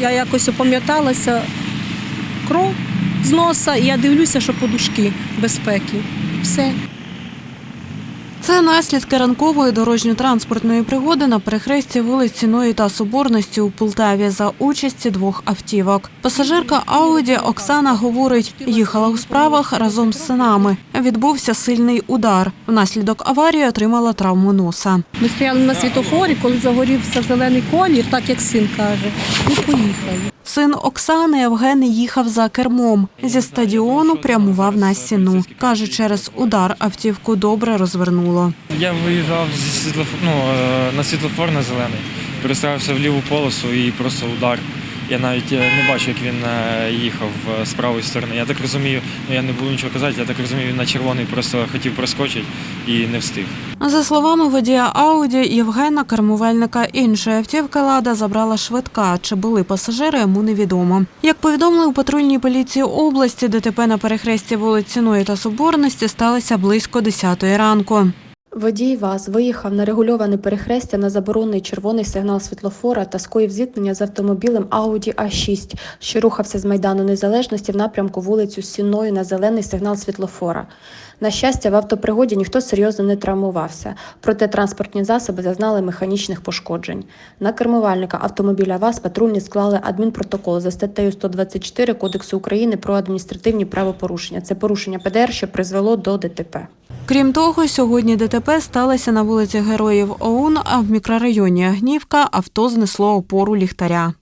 Я якось опам'яталася кров з носа, і я дивлюся, що подушки безпеки. Все. Це наслідки ранкової дорожньо-транспортної пригоди на перехресті вулиць Ціної та Соборності у Полтаві за участі двох автівок. Пасажирка Ауді Оксана говорить, їхала у справах разом з синами. Відбувся сильний удар. Внаслідок аварії отримала травму носа. Ми стояли на світофорі, коли загорівся зелений колір, так як син каже, і поїхали. Син Оксани Євген їхав за кермом. Зі стадіону прямував на стіну. Каже, через удар автівку добре розвернуло. Я виїжджав зі світлоф... ну, е, на світлофор на зелений, переставився в ліву полосу і просто удар. Я навіть е, не бачу, як він е, їхав з правої сторони. Я так розумію, ну я не буду нічого казати, я так розумію, він на червоний просто хотів проскочити і не встиг. За словами водія Ауді Євгена, кермувальника іншої автівки Лада забрала швидка. Чи були пасажири, йому невідомо. Як повідомили у патрульній поліції області, ДТП на перехресті вулиць Ціної та Соборності сталося близько 10 ранку. Водій ВАЗ виїхав на регульоване перехрестя на заборонений червоний сигнал світлофора та скоїв зіткнення з автомобілем Audi A6, що рухався з Майдану Незалежності в напрямку вулицю Сінною на зелений сигнал світлофора. На щастя, в автопригоді ніхто серйозно не травмувався, проте транспортні засоби зазнали механічних пошкоджень. На кермувальника автомобіля ВАЗ патрульні склали адмінпротокол за статтею 124 Кодексу України про адміністративні правопорушення. Це порушення ПДР, що призвело до ДТП. Крім того, сьогодні ДТП сталося на вулиці Героїв ОУН, а в мікрорайоні Агнівка авто знесло опору ліхтаря.